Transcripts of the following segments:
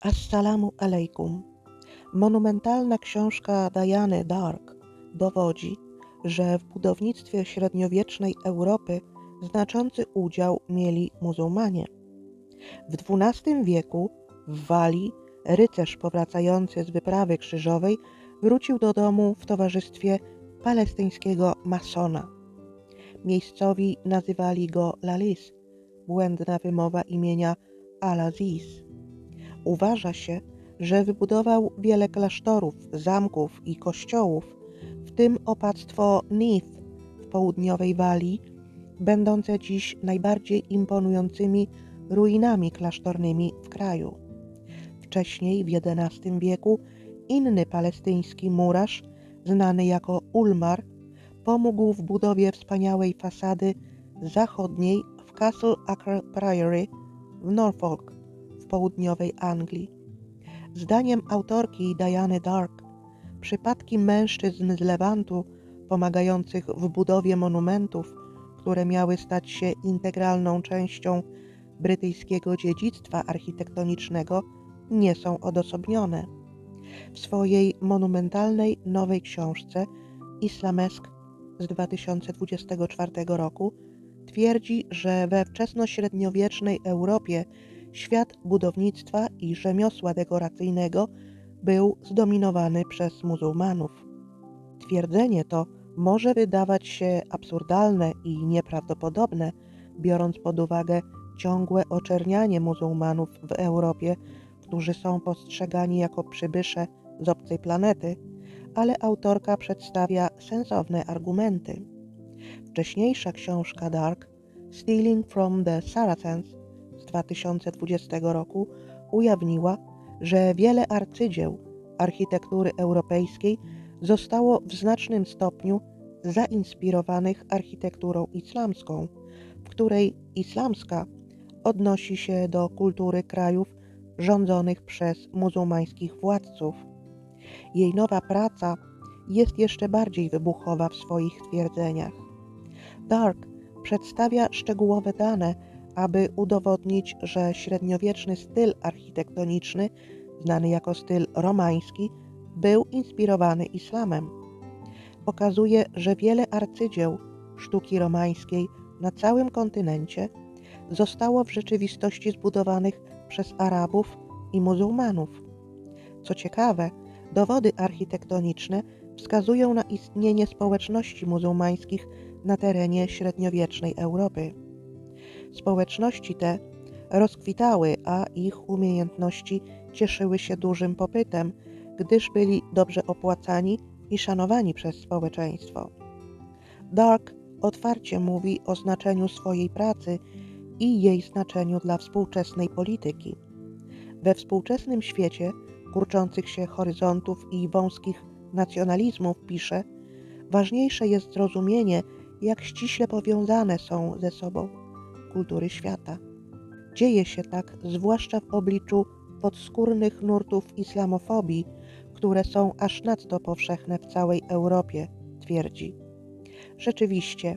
Assalamu alaikum. Monumentalna książka Diany Dark dowodzi, że w budownictwie średniowiecznej Europy znaczący udział mieli muzułmanie. W XII wieku w Walii rycerz powracający z wyprawy krzyżowej wrócił do domu w towarzystwie palestyńskiego masona. Miejscowi nazywali go Lalis, błędna wymowa imienia Al-Aziz. Uważa się, że wybudował wiele klasztorów, zamków i kościołów, w tym opactwo Neath w południowej Walii, będące dziś najbardziej imponującymi ruinami klasztornymi w kraju. Wcześniej, w XI wieku, inny palestyński murarz, znany jako Ulmar, pomógł w budowie wspaniałej fasady zachodniej w Castle Acre Priory w Norfolk południowej Anglii. Zdaniem autorki Diany Dark, przypadki mężczyzn z Lewantu pomagających w budowie monumentów, które miały stać się integralną częścią brytyjskiego dziedzictwa architektonicznego, nie są odosobnione. W swojej monumentalnej nowej książce Islamesk z 2024 roku twierdzi, że we wczesnośredniowiecznej Europie świat budownictwa i rzemiosła dekoracyjnego był zdominowany przez muzułmanów. Twierdzenie to może wydawać się absurdalne i nieprawdopodobne, biorąc pod uwagę ciągłe oczernianie muzułmanów w Europie, którzy są postrzegani jako przybysze z obcej planety, ale autorka przedstawia sensowne argumenty. Wcześniejsza książka Dark, Stealing from the Saracens 2020 roku, ujawniła, że wiele arcydzieł architektury europejskiej zostało w znacznym stopniu zainspirowanych architekturą islamską, w której islamska odnosi się do kultury krajów rządzonych przez muzułmańskich władców. Jej nowa praca jest jeszcze bardziej wybuchowa w swoich twierdzeniach. Dark przedstawia szczegółowe dane, aby udowodnić, że średniowieczny styl architektoniczny, znany jako styl romański, był inspirowany islamem. Pokazuje, że wiele arcydzieł sztuki romańskiej na całym kontynencie zostało w rzeczywistości zbudowanych przez Arabów i muzułmanów. Co ciekawe, dowody architektoniczne wskazują na istnienie społeczności muzułmańskich na terenie średniowiecznej Europy. Społeczności te rozkwitały, a ich umiejętności cieszyły się dużym popytem, gdyż byli dobrze opłacani i szanowani przez społeczeństwo. Dark otwarcie mówi o znaczeniu swojej pracy i jej znaczeniu dla współczesnej polityki. We współczesnym świecie kurczących się horyzontów i wąskich nacjonalizmów pisze, ważniejsze jest zrozumienie, jak ściśle powiązane są ze sobą kultury świata. Dzieje się tak zwłaszcza w obliczu podskórnych nurtów islamofobii, które są aż nadto powszechne w całej Europie, twierdzi. Rzeczywiście,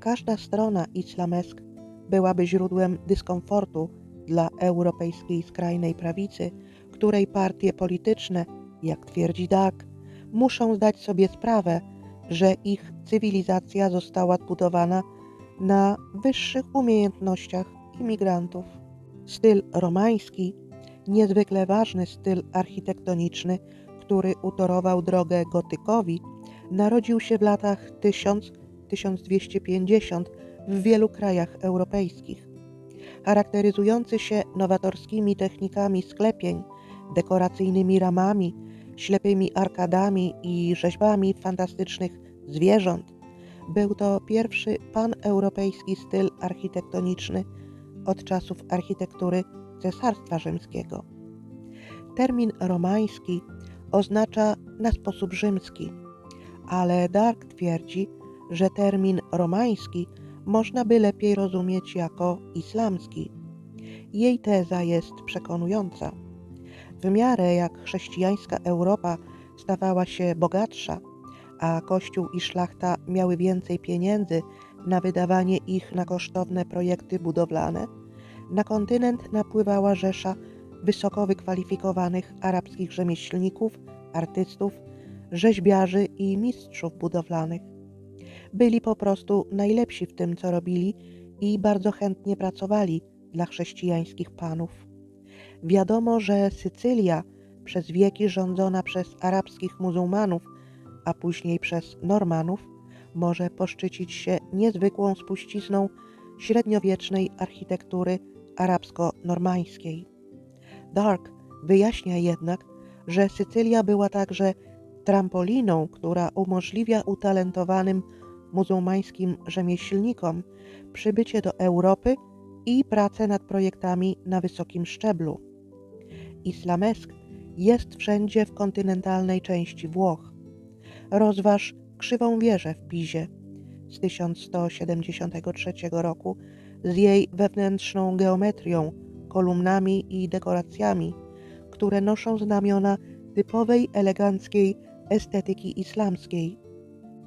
każda strona islamesk byłaby źródłem dyskomfortu dla europejskiej skrajnej prawicy, której partie polityczne, jak twierdzi Dak, muszą zdać sobie sprawę, że ich cywilizacja została zbudowana na wyższych umiejętnościach imigrantów. Styl romański, niezwykle ważny styl architektoniczny, który utorował drogę gotykowi, narodził się w latach 1000-1250 w wielu krajach europejskich. Charakteryzujący się nowatorskimi technikami sklepień, dekoracyjnymi ramami, ślepymi arkadami i rzeźbami fantastycznych zwierząt, był to pierwszy paneuropejski styl architektoniczny od czasów architektury Cesarstwa Rzymskiego. Termin romański oznacza na sposób rzymski, ale Dark twierdzi, że termin romański można by lepiej rozumieć jako islamski. Jej teza jest przekonująca. W miarę jak chrześcijańska Europa stawała się bogatsza, a Kościół i szlachta miały więcej pieniędzy na wydawanie ich na kosztowne projekty budowlane, na kontynent napływała rzesza wysoko wykwalifikowanych arabskich rzemieślników, artystów, rzeźbiarzy i mistrzów budowlanych. Byli po prostu najlepsi w tym, co robili i bardzo chętnie pracowali dla chrześcijańskich panów. Wiadomo, że Sycylia, przez wieki rządzona przez arabskich muzułmanów, a później przez Normanów, może poszczycić się niezwykłą spuścizną średniowiecznej architektury arabsko-normańskiej. Dark wyjaśnia jednak, że Sycylia była także trampoliną, która umożliwia utalentowanym muzułmańskim rzemieślnikom przybycie do Europy i pracę nad projektami na wysokim szczeblu. Islamesk jest wszędzie w kontynentalnej części Włoch. Rozważ krzywą wieżę w Pizie z 1173 roku z jej wewnętrzną geometrią, kolumnami i dekoracjami, które noszą znamiona typowej eleganckiej estetyki islamskiej.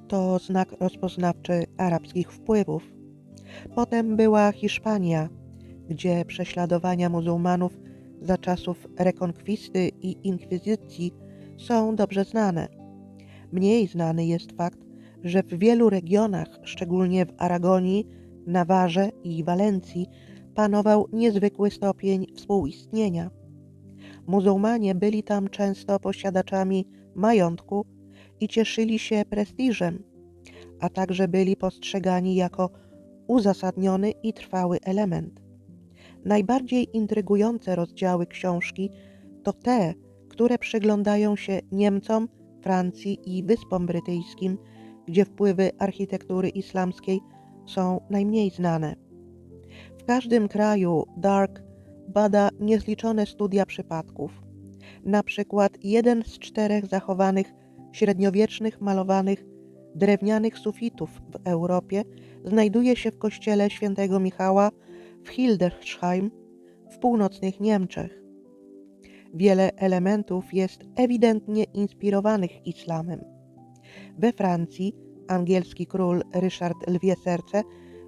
To znak rozpoznawczy arabskich wpływów. Potem była Hiszpania, gdzie prześladowania muzułmanów za czasów rekonkwisty i inkwizycji są dobrze znane. Mniej znany jest fakt, że w wielu regionach, szczególnie w Aragonii, Nawarze i Walencji, panował niezwykły stopień współistnienia. Muzułmanie byli tam często posiadaczami majątku i cieszyli się prestiżem, a także byli postrzegani jako uzasadniony i trwały element. Najbardziej intrygujące rozdziały książki to te, które przyglądają się Niemcom, Francji i Wyspom Brytyjskim, gdzie wpływy architektury islamskiej są najmniej znane. W każdym kraju Dark bada niezliczone studia przypadków. Na przykład jeden z czterech zachowanych średniowiecznych malowanych drewnianych sufitów w Europie znajduje się w kościele świętego Michała w Hildesheim w północnych Niemczech. Wiele elementów jest ewidentnie inspirowanych islamem. We Francji angielski król Ryszard Lwie Serce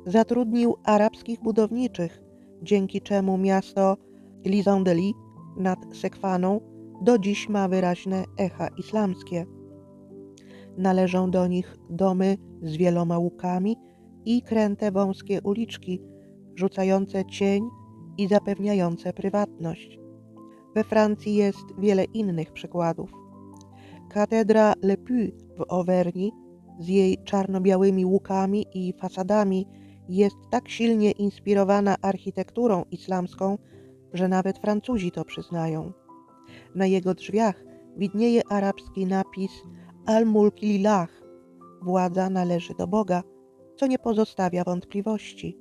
zatrudnił arabskich budowniczych, dzięki czemu miasto Lisandeli nad Sekwaną do dziś ma wyraźne echa islamskie. Należą do nich domy z wieloma łukami i kręte wąskie uliczki, rzucające cień i zapewniające prywatność. We Francji jest wiele innych przykładów. Katedra Le Puy w Auvergne z jej czarno-białymi łukami i fasadami jest tak silnie inspirowana architekturą islamską, że nawet Francuzi to przyznają. Na jego drzwiach widnieje arabski napis Al-Mulk Lillah władza należy do Boga, co nie pozostawia wątpliwości.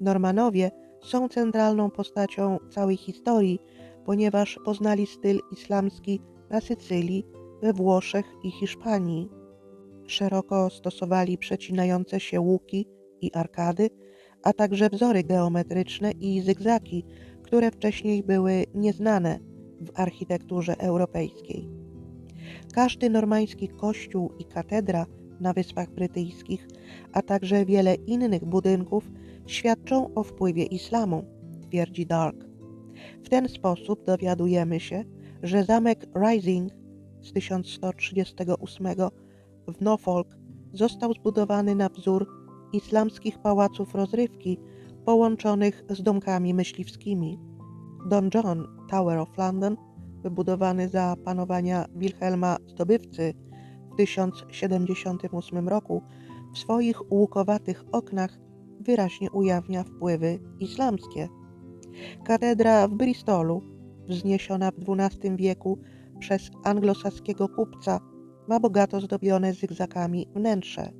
Normanowie są centralną postacią całej historii, ponieważ poznali styl islamski na Sycylii, we Włoszech i Hiszpanii. Szeroko stosowali przecinające się łuki i arkady, a także wzory geometryczne i zygzaki, które wcześniej były nieznane w architekturze europejskiej. Każdy normański kościół i katedra na Wyspach Brytyjskich, a także wiele innych budynków świadczą o wpływie islamu, twierdzi Dark. W ten sposób dowiadujemy się, że zamek Rising z 1138 w Norfolk został zbudowany na wzór islamskich pałaców rozrywki połączonych z domkami myśliwskimi. Don John Tower of London, wybudowany za panowania Wilhelma Zdobywcy w 1078 roku, w swoich łukowatych oknach wyraźnie ujawnia wpływy islamskie. Katedra w Bristolu, wzniesiona w XII wieku przez anglosaskiego kupca, ma bogato zdobione zygzakami wnętrze.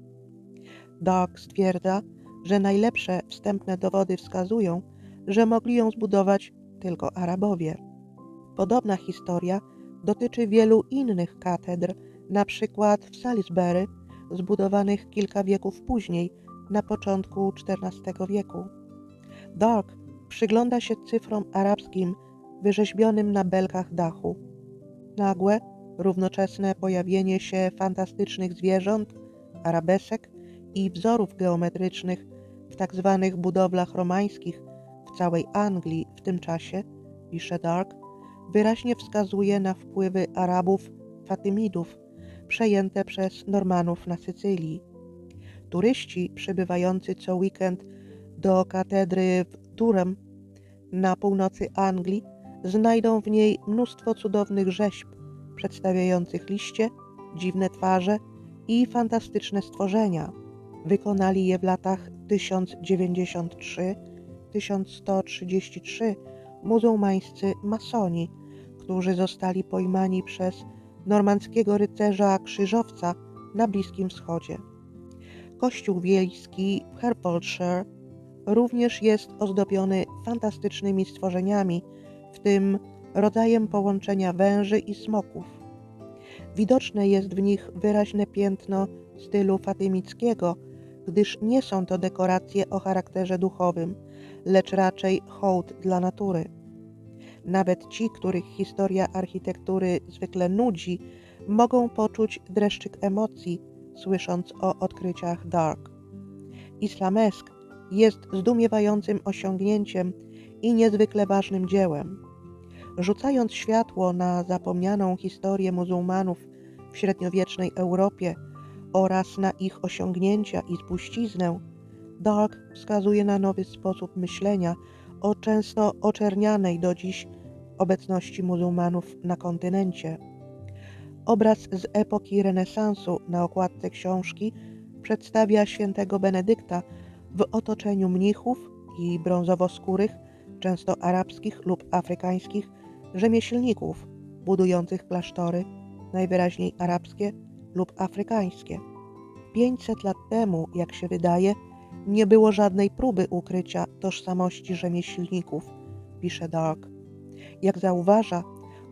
Dark stwierdza, że najlepsze wstępne dowody wskazują, że mogli ją zbudować tylko Arabowie. Podobna historia dotyczy wielu innych katedr, na przykład w Salisbury, zbudowanych kilka wieków później, na początku XIV wieku. Dark przygląda się cyfrom arabskim wyrzeźbionym na belkach dachu. Nagłe, równoczesne pojawienie się fantastycznych zwierząt, arabesek i wzorów geometrycznych w. Tak budowlach romańskich w całej Anglii w tym czasie pisze Dark, wyraźnie wskazuje na wpływy Arabów Fatymidów przejęte przez Normanów na Sycylii. Turyści przybywający co weekend do katedry w Durham na północy Anglii znajdą w niej mnóstwo cudownych rzeźb przedstawiających liście, dziwne twarze i fantastyczne stworzenia. Wykonali je w latach 1093-1133 muzułmańscy masoni, którzy zostali pojmani przez normandzkiego rycerza krzyżowca na Bliskim Wschodzie. Kościół wiejski w Hertfordshire również jest ozdobiony fantastycznymi stworzeniami, w tym rodzajem połączenia węży i smoków. Widoczne jest w nich wyraźne piętno stylu fatymickiego, gdyż nie są to dekoracje o charakterze duchowym, lecz raczej hołd dla natury. Nawet ci, których historia architektury zwykle nudzi, mogą poczuć dreszczyk emocji, słysząc o odkryciach Dark. Islamesk jest zdumiewającym osiągnięciem i niezwykle ważnym dziełem. Rzucając światło na zapomnianą historię muzułmanów w średniowiecznej Europie oraz na ich osiągnięcia i spuściznę, Dark wskazuje na nowy sposób myślenia o często oczernianej do dziś obecności muzułmanów na kontynencie. Obraz z epoki renesansu na okładce książki przedstawia świętego Benedykta w otoczeniu mnichów i brązowoskórych, często arabskich lub afrykańskich rzemieślników budujących klasztory, najwyraźniej arabskie lub afrykańskie. 500 lat temu, jak się wydaje, nie było żadnej próby ukrycia tożsamości rzemieślników, pisze Dark. Jak zauważa,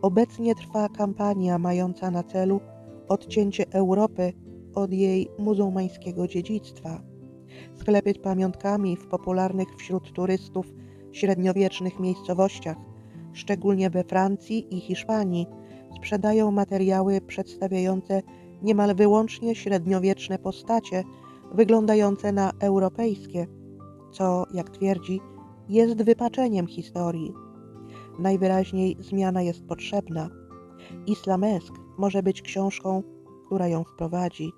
obecnie trwa kampania mająca na celu odcięcie Europy od jej muzułmańskiego dziedzictwa. Sklepy pamiątkami w popularnych wśród turystów średniowiecznych miejscowościach, szczególnie we Francji i Hiszpanii, sprzedają materiały przedstawiające niemal wyłącznie średniowieczne postacie wyglądające na europejskie, co, jak twierdzi, jest wypaczeniem historii. Najwyraźniej zmiana jest potrzebna. Islamesk może być książką, która ją wprowadzi.